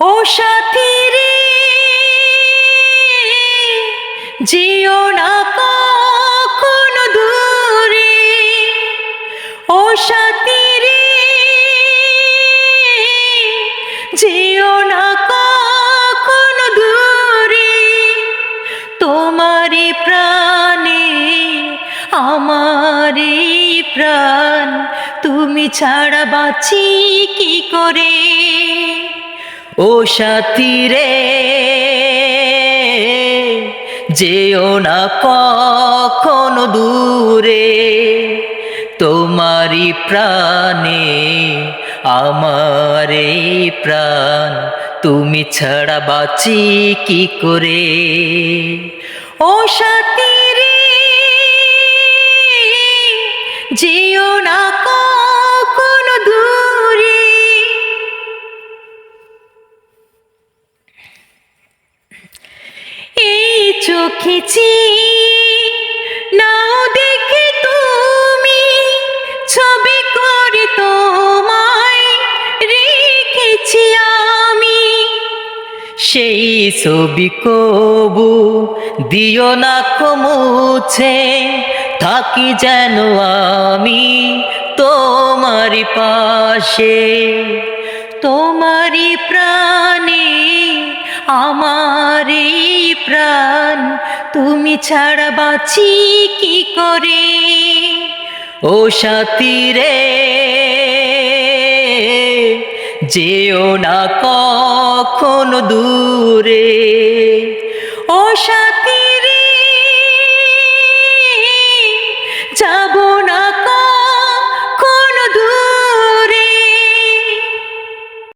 ও সাথী রে যেও না কখনো দূরে। ও সাথী রে যেও না কখনো দূরে। তোমারই প্রাণে, আমারই প্রাণ। তুমি ছাড়া বাঁচি কি করে? ও সাথী রে, যেও না কখনো দূরে তোমারি প্রাণে আমার প্রাণ, তুমি ছাড়া বাঁচি কি করে? ও সাথী চোখেছি নাও দেখে তুমি ছবি করে তোমায় রেখেছি আমি। সেই ছবি কবু দিও না কমুছে থাকি যেন আমি তোমারই পাশে। তোমারই প্রাণে আমারই প্রাণ, তুমি ছাড়া বাঁচি কি করে? ও সাথী রে, যেও না কখনো দূরে। ও সাথী